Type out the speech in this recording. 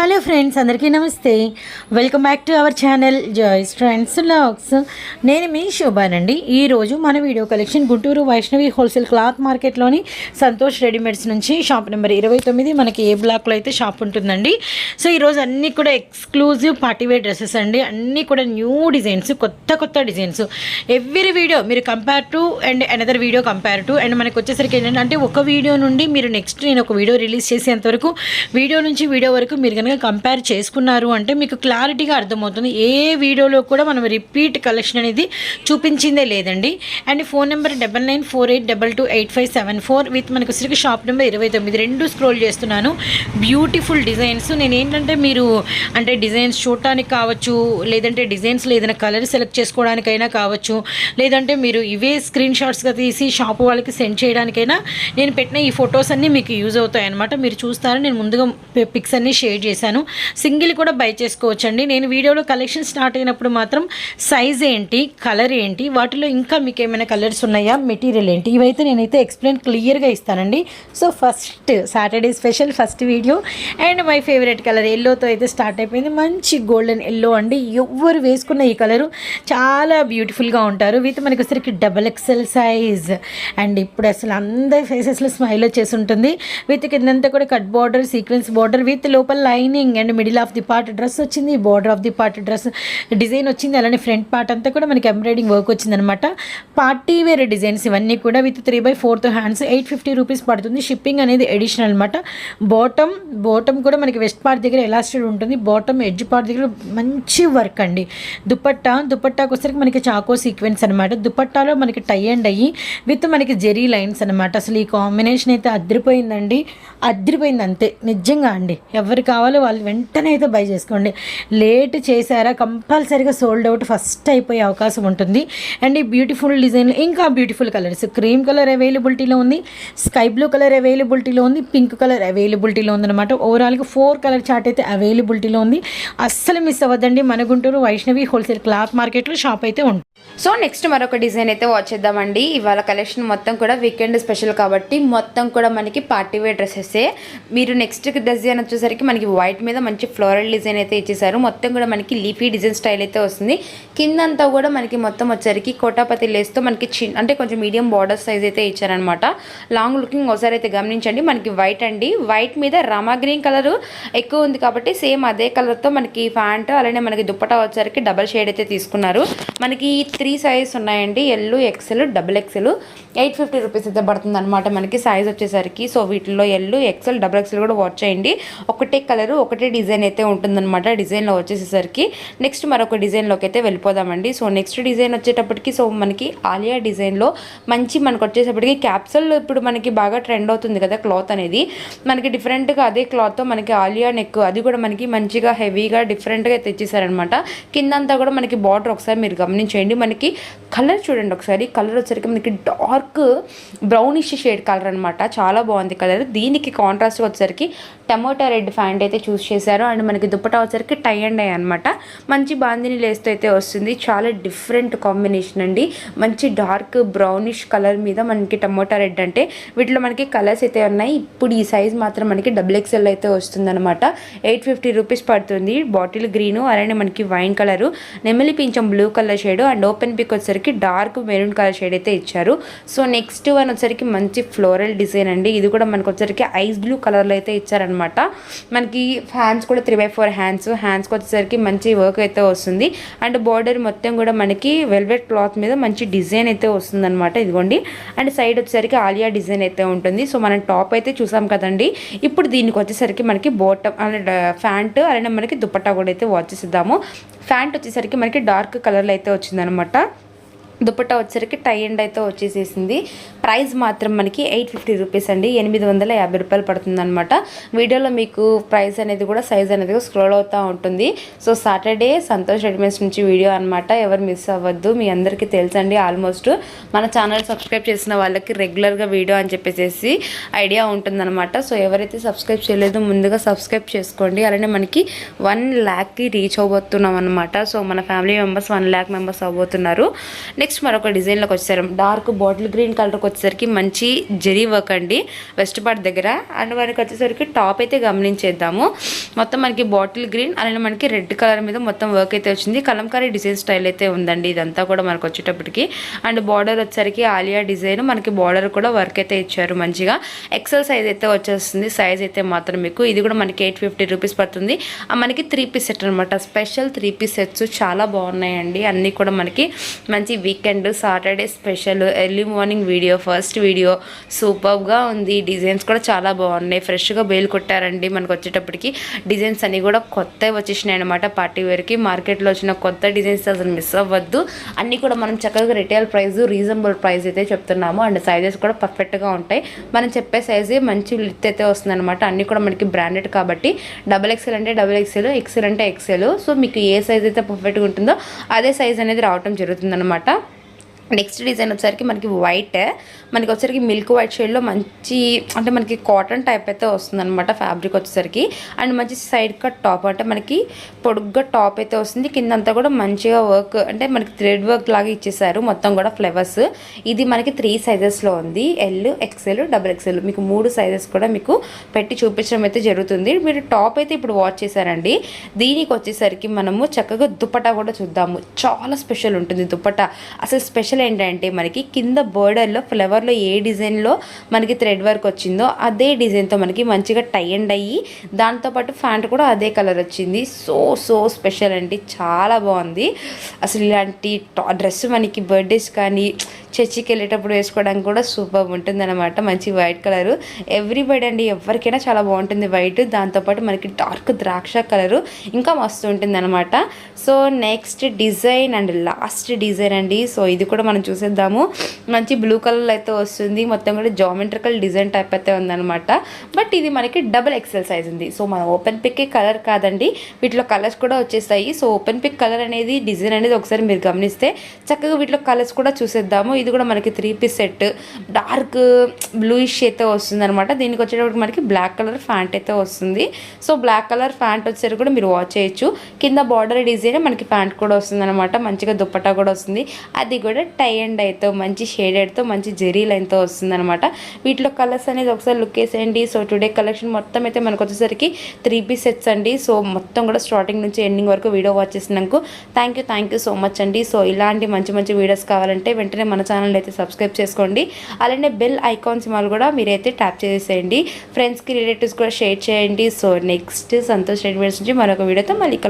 Hello friends అందరికీ నమస్తే. Welcome back to our channel Joy's friends logs నేను మీ శోభానండి. ఈరోజు మన video collection Guntur Vaishnavi wholesale cloth మార్కెట్లోని Santosh readymades నుంచి షాప్ నెంబర్ ఇరవై తొమ్మిది మనకి ఏ బ్లాక్లో అయితే షాప్ ఉంటుందండి. సో ఈరోజు అన్నీ కూడా ఎక్స్క్లూజివ్ పార్టీవేర్ డ్రెస్సెస్ అండి. అన్నీ కూడా న్యూ డిజైన్స్ కొత్త కొత్త డిజైన్స్. ఎవ్రీ వీడియో మీరు compare to and another video compare to and మనకి వచ్చేసరికి ఏంటంటే ఒక వీడియో నుండి మీరు నెక్స్ట్ నేను ఒక వీడియో రిలీజ్ చేసేంత వరకు వీడియో నుంచి వీడియో వరకు మీరు కనుక కంపేర్ చేసుకున్నారు అంటే మీకు క్లారిటీగా అర్థమవుతుంది. ఏ వీడియోలో కూడా మనం రిపీట్ కలెక్షన్ అనేది చూపించిందే లేదండి. And phone number double nine four eight double two eight five seven four with మనకు వచ్చరికి షాప్ నెంబర్ ఇరవై తొమ్మిది. రెండు స్క్రోల్ చేస్తున్నాను. బ్యూటిఫుల్ డిజైన్స్ నేను ఏంటంటే మీరు అంటే డిజైన్స్ చూడటానికి కావచ్చు లేదంటే డిజైన్స్లో ఏదైనా కలర్ సెలెక్ట్ చేసుకోవడానికైనా కావచ్చు లేదంటే మీరు ఇవే స్క్రీన్ షాట్స్గా తీసి షాప్ వాళ్ళకి సెండ్ చేయడానికైనా నేను పెట్టిన ఈ ఫొటోస్ అన్నీ మీకు యూజ్ అవుతాయి అనమాట మీరు చూస్తారని నేను ముందుగా పిక్స్ అన్నీ షేర్ చేశాను. సింగిల్ కూడా బై చేసుకోవచ్చండి. నేను వీడియోలో కలెక్షన్ స్టార్ట్ అయినప్పుడు మాత్రం సైజ్ ఏంటి కలర్ ఏంటి వాటిలో ఇంకా మీకు ఏమైనా కలర్స్ ఉన్నాయా మెటీరియల్ ఏంటి ఇవైతే నేనైతే ఎక్స్ప్లెయిన్ క్లియర్గా ఇస్తానండి. So first Saturday special first video. And my favourite colour ఎల్లోతో అయితే స్టార్ట్ అయిపోయింది. మంచి గోల్డెన్ ఎల్లో అండి. ఎవ్వరు వేసుకున్న ఈ కలరు చాలా బ్యూటిఫుల్గా ఉంటారు. విత్ మనకి వచ్చరికి డబల్ ఎక్సెల్ సైజ్. అండ్ ఇప్పుడు అసలు అందరి ఫేసెస్లో స్మైల్ వచ్చేసి ఉంటుంది. విత్ కిందంతా కూడా cut border sequence border with లోపల line lining and middle of the part dress వచ్చింది border of the part dress design వచ్చింది అలానే ఫ్రంట్ పార్ట్ అంతా కూడా మనకి ఎంబ్రాయిడింగ్ వర్క్ వచ్చిందనమాట పార్టీ వేర్ డిజైన్స్ ఇవన్నీ కూడా with three by fourth hands eight fifty rupees పడుతుంది. షిప్పింగ్ అనేది ఎడిషనల్ అనమాట బాటమ్ బాటమ్ కూడా మనకి వెస్ట్ పార్ట్ దగ్గర ఎలాస్టెడ్ ఉంటుంది. బాటమ్ ఎడ్జ్ పార్ట్ దగ్గర మంచి వర్క్ అండి. దుపట్టా దుపట్టాకి వచ్చరికి మనకి చాకో సీక్వెన్స్ అనమాట దుపట్టాలో మనకి టై అండ్ అయ్యి విత్ మనకి జెరీ లైన్స్ అనమాట అసలు ఈ కాంబినేషన్ అయితే అద్దరిపోయిందండి అద్దరిపోయింది అంతే. నిజంగా అండి. ఎవరు కావాలో వాళ్ళు వెంటనే అయితే బై చేసుకోండి. లేట్ చేశారా కంపల్సరీగా సోల్డ్ అవుట్ ఫస్ట్ అయిపోయే అవకాశం ఉంటుంది. అండ్ ఈ బ్యూటిఫుల్ డిజైన్ ఇంకా బ్యూటిఫుల్ కలర్స్ క్రీమ్ కలర్ అవైలబిలిటీలో ఉంది స్కై బ్లూ కలర్ అవైలబిలిటీలో ఉంది పింక్ కలర్ అవైలబిలిటీలో ఉందన్నమాట. ఓవరాల్గా ఫోర్ కలర్ చార్ట్ అయితే అవైలబిలిటీలో ఉంది. అస్సలు మిస్ అవ్వద్దండి. మన గుంటూరు వైష్ణవి హోల్సేల్ క్లాత్ మార్కెట్లో షాప్ అయితే ఉంటుంది. సో నెక్స్ట్ మరొక డిజైన్ అయితే వాచ్ చేద్దామండి. ఇవాళ కలెక్షన్ మొత్తం కూడా వీకెండ్ స్పెషల్ కాబట్టి మొత్తం కూడా మనకి పార్టీ వేర్ డ్రెస్సెసే మీరు నెక్స్ట్ డిజైన్ వచ్చేసరికి మనకి వైట్ మీద మంచి ఫ్లోరల్ డిజైన్ అయితే ఇచ్చేసారు. మొత్తం కూడా మనకి లీఫీ డిజైన్ స్టైల్ అయితే వస్తుంది. కిందంతా కూడా మనకి మొత్తం వచ్చేసరికి కోటాపతి లేస్తో మనకి చిన్ అంటే కొంచెం మీడియం బార్డర్ సైజ్ అయితే ఇచ్చారనమాట లాంగ్ లుకింగ్ ఒకసారి అయితే గమనించండి. మనకి వైట్ అండి. వైట్ మీద రామా గ్రీన్ కలర్ ఎక్కువ ఉంది కాబట్టి సేమ్ అదే కలర్తో మనకి ప్యాంట్ అలానే మనకి దుప్పటా వచ్చేసరికి డబల్ షేడ్ అయితే తీసుకున్నారు. మనకి త్రీ సైజెస్ ఉన్నాయండి. L XL double XL. Eight fifty rupees అయితే పడుతుంది అనమాట మనకి సైజ్ వచ్చేసరికి. సో వీటిలో ఎల్లు ఎక్సెల్ డబుల్ ఎక్సెల్ కూడా వాచ్ చేయండి. ఒకటే కలర్ ఒకటే డిజైన్ అయితే ఉంటుందన్నమాట డిజైన్లో వచ్చేసేసరికి. నెక్స్ట్ మరొక డిజైన్లోకి అయితే వెళ్ళిపోదామండి. సో నెక్స్ట్ డిజైన్ వచ్చేటప్పటికి సో మనకి ఆలియా డిజైన్లో మంచి మనకు వచ్చేటప్పటికి క్యాప్సల్ ఇప్పుడు మనకి బాగా ట్రెండ్ అవుతుంది కదా క్లాత్ అనేది. మనకి డిఫరెంట్గా అదే క్లాత్తో మనకి ఆలియా నెక్ అది కూడా మనకి మంచిగా హెవీగా డిఫరెంట్గా తెచ్చేసారనమాట కిందంతా కూడా మనకి బార్డర్ ఒకసారి మీరు గమనించేయండి. మనకి కలర్ చూడండి ఒకసారి. కలర్ వచ్చేసరికి మనకి డార్క్ బ్రౌనిష్ షేడ్ కలర్ అనమాట చాలా బాగుంది కలర్. దీనికి కాంట్రాస్ట్ వచ్చేసరికి టమోటా రెడ్ ఫ్యాంట్ అయితే చూస్ చేశారు. అండ్ మనకి దుప్పటా వచ్చేసరికి టై అండ్ అయ్యి అనమాట మంచి బాందిని లేస్తూ అయితే వస్తుంది. చాలా డిఫరెంట్ కాంబినేషన్ అండి. మంచి డార్క్ బ్రౌనిష్ కలర్ మీద మనకి టమోటా రెడ్ అంటే వీటిలో మనకి కలర్స్ అయితే ఉన్నాయి. ఇప్పుడు ఈ సైజ్ మాత్రం మనకి డబుల్ ఎక్స్ఎల్ అయితే వస్తుంది అనమాట ఎయిట్ ఫిఫ్టీ రూపీస్ పడుతుంది. బాటిల్ గ్రీను అలానే మనకి వైన్ కలరు నెమలి పింఛం blue colour shade and open pick వచ్చేసరికి డార్క్ మెరూన్ కలర్ షేడ్ అయితే ఇచ్చారు. సో నెక్స్ట్ వన్ వచ్చేసరికి మంచి ఫ్లోరల్ డిజైన్ అండి. ఇది కూడా మనకు వచ్చేసరికి ఐస్ బ్లూ కలర్లో అయితే ఇచ్చారనమాట మనకి హ్యాండ్స్ కూడా త్రీ బై ఫోర్ హ్యాండ్స్ హ్యాండ్స్కి వచ్చేసరికి మంచి వర్క్ అయితే వస్తుంది. అండ్ బార్డర్ మొత్తం కూడా మనకి వెల్వెట్ క్లాత్ మీద మంచి డిజైన్ అయితే వస్తుంది అనమాట ఇదిగోండి. అండ్ సైడ్ వచ్చేసరికి ఆలియా డిజైన్ అయితే ఉంటుంది. సో మనం టాప్ అయితే చూసాం కదండి. ఇప్పుడు దీనికి వచ్చేసరికి మనకి బోటం అండ్ ఫ్యాంట్ అలానే మనకి దుపట్టా కూడా అయితే వాచ్ చేసిద్దాము. ఫ్యాంట్ వచ్చేసరికి మనకి డార్క్ కలర్లో అయితే వచ్చిందనమాట దుపట్టా వచ్చేసరికి టై అండ్ అయితే వచ్చేసేసింది. ప్రైస్ మాత్రం మనకి ఎయిట్ ఫిఫ్టీ రూపీస్ అండి. ఎనిమిది వందల యాభై రూపాయలు పడుతుందనమాట వీడియోలో మీకు ప్రైస్ అనేది కూడా సైజ్ అనేది స్క్రోల్ అవుతూ ఉంటుంది. సో సాటర్డే సంతోష్ రెడీమేడ్స్ నుంచి వీడియో అనమాట ఎవరు మిస్ అవ్వద్దు. మీ అందరికీ తెలుసండి ఆల్మోస్ట్. మన ఛానల్ సబ్స్క్రైబ్ చేసిన వాళ్ళకి రెగ్యులర్గా వీడియో అని చెప్పేసి ఐడియా ఉంటుందన్నమాట. సో ఎవరైతే సబ్స్క్రైబ్ చేయలేదో ముందుగా సబ్స్క్రైబ్ చేసుకోండి. అలానే మనకి వన్ ల్యాక్కి రీచ్ అవ్వబోతున్నాం అనమాట సో మన family members one lakh members అవ్వబోతున్నారు. Next next మరొక డిజైన్లోకి వచ్చేసారు. డార్క్ బాటిల్ గ్రీన్ కలర్కి వచ్చేసరికి మంచి జరీ వర్క్ అండి. వెస్ట్ పార్ట్ దగ్గర. అండ్ మనకి వచ్చేసరికి టాప్ అయితే గమనించేద్దాము. మొత్తం మనకి బాటిల్ గ్రీన్ అలానే మనకి రెడ్ కలర్ మీద మొత్తం వర్క్ అయితే వచ్చింది. కలంకారీ డిజైన్ స్టైల్ అయితే ఉందండి. ఇదంతా కూడా మనకు వచ్చేటప్పటికి. అండ్ బార్డర్ వచ్చేసరికి ఆలియా డిజైన్ మనకి బార్డర్ కూడా వర్క్ అయితే ఇచ్చారు మంచిగా. ఎక్సెల్ సైజ్ అయితే వచ్చేస్తుంది. సైజ్ అయితే మాత్రం మీకు. ఇది కూడా మనకి ఎయిట్ ఫిఫ్టీ రూపీస్ పడుతుంది. ఆ మనకి త్రీ పీస్ సెట్ అనమాట స్పెషల్ త్రీ పీస్ సెట్స్ చాలా బాగున్నాయండి. అన్నీ కూడా మనకి మంచి week weekend Saturday special early morning video first video. సూపర్గా ఉంది. డిజైన్స్ కూడా చాలా బాగున్నాయి. ఫ్రెష్గా బేలు కొట్టారండి మనకు వచ్చేటప్పటికి. డిజైన్స్ అన్నీ కూడా కొత్తవి వచ్చేసినాయి అనమాట పార్టీ వేర్కి. మార్కెట్లో వచ్చిన కొత్త డిజైన్స్ అసలు మిస్ అవ్వద్దు. అన్నీ కూడా మనం చక్కగా రిటైల్ ప్రైస్ రీజనబుల్ ప్రైస్ అయితే చెప్తున్నాము. అండ్ సైజెస్ కూడా పర్ఫెక్ట్గా ఉంటాయి. మనం చెప్పే సైజే మంచి లిత్ అయితే వస్తుంది అనమాట అన్నీ కూడా మనకి బ్రాండెడ్ కాబట్టి డబల్ ఎక్సెల్ అంటే డబల్ ఎక్సెల్ ఎక్సెల్ అంటే ఎక్సెల్ సో మీకు ఏ సైజ్ అయితే పర్ఫెక్ట్గా ఉంటుందో అదే సైజ్ అనేది రావటం జరుగుతుంది నెక్స్ట్ డిజైన్ వచ్చేసరికి మనకి వైట్ మనకి వచ్చేసరికి మిల్క్ వైట్ షేడ్లో మంచి అంటే మనకి కాటన్ టైప్ అయితే వస్తుంది అనమాట ఫ్యాబ్రిక్ వచ్చేసరికి. అండ్ మంచి సైడ్ కట్ టాప్ అంటే మనకి పొడుగ్గా టాప్ అయితే వస్తుంది. కిందంతా కూడా మంచిగా వర్క్ అంటే మనకి థ్రెడ్ వర్క్ లాగా ఇచ్చేసారు. మొత్తం కూడా ఫ్లవర్స్ ఇది మనకి త్రీ సైజెస్లో ఉంది. ఎల్ ఎక్సెల్ డబుల్ ఎక్సెల్ మీకు మూడు సైజెస్ కూడా మీకు పెట్టి చూపించడం అయితే జరుగుతుంది. మీరు టాప్ అయితే ఇప్పుడు వాచ్ చేశారండి. దీనికి వచ్చేసరికి మనము చక్కగా దుపట్టా కూడా చూద్దాము. చాలా స్పెషల్ ఉంటుంది దుపట్టా. అసలు స్పెషల్ ఏంటంటే మనకి కింద బోర్డర్లో ఫ్లవర్లో ఏ డిజైన్లో మనకి థ్రెడ్ వర్క్ వచ్చిందో అదే డిజైన్తో మనకి మంచిగా టై అండ్ అయ్యి దాంతోపాటు ఫ్యాంట్ కూడా అదే కలర్ వచ్చింది. సో సో స్పెషల్ అండి. చాలా బాగుంది. అసలు ఇలాంటి డ్రెస్ మనకి బర్త్డేస్ కానీ చర్చికి వెళ్ళేటప్పుడు వేసుకోవడానికి కూడా సూపర్ ఉంటుంది అనమాట మంచి వైట్ కలర్. ఎవ్రీబడి అండి ఎవరికైనా చాలా బాగుంటుంది వైట్. దాంతోపాటు మనకి డార్క్ ద్రాక్ష కలరు ఇంకా మస్తు ఉంటుంది అనమాట so next design and last design అండి. సో ఇది కూడా మనం చూసేద్దాము. మంచి బ్లూ కలర్ అయితే వస్తుంది. మొత్తం కూడా జామెట్రికల్ డిజైన్ టైప్ అయితే ఉందనమాట బట్ ఇది మనకి డబుల్ ఎక్సెల్ సైజ్ ఉంది. సో మన ఓపెన్ పిక్ కలర్ కాదండి. వీటిలో కలర్స్ కూడా వచ్చేస్తాయి. సో ఓపెన్ పిక్ కలర్ అనేది డిజైన్ అనేది ఒకసారి మీరు గమనిస్తే చక్కగా వీటిలో కలర్స్ కూడా చూసేద్దాము. ఇది కూడా మనకి three piece set dark bluish అయితే వస్తుంది అనమాట దీనికి వచ్చేటప్పుడు మనకి బ్లాక్ కలర్ ఫ్యాంట్ అయితే వస్తుంది. సో బ్లాక్ కలర్ ఫ్యాంట్ వచ్చేసరికి కూడా మీరు వాచ్ చేయొచ్చు. కింద బార్డర్ డిజైన్ మనకి ప్యాంట్ కూడా వస్తుంది అనమాట మంచిగా దుప్పట కూడా వస్తుంది. అది కూడా టై అండ్ అయితే మంచి షేడెడ్తో మంచి జెరీ లైన్తో వస్తుందనమాట వీటిలో కలర్స్ అనేది ఒకసారి లుక్ వేసేయండి. సో టుడే కలెక్షన్ మొత్తం అయితే మనకు వచ్చేసరికి త్రీ పీస్ సెట్స్ అండి. సో మొత్తం కూడా స్టార్టింగ్ నుంచి ఎండింగ్ వరకు వీడియో వాచ్ చేసినందుకు thank you thank you so much అండి. సో ఇలాంటి మంచి మంచి వీడియోస్ కావాలంటే వెంటనే మన ఛానల్ అయితే సబ్స్క్రైబ్ చేసుకోండి. అలానే బెల్ ఐకాన్ సిమాల్ కూడా మీరైతే ట్యాప్ చేసేయండి. ఫ్రెండ్స్కి రిలేటివ్స్ కూడా షేర్ చేయండి. సో నెక్స్ట్ సంతోష్ రెడ్డిమేట్స్ నుంచి మరొక వీడియోతో మళ్ళీ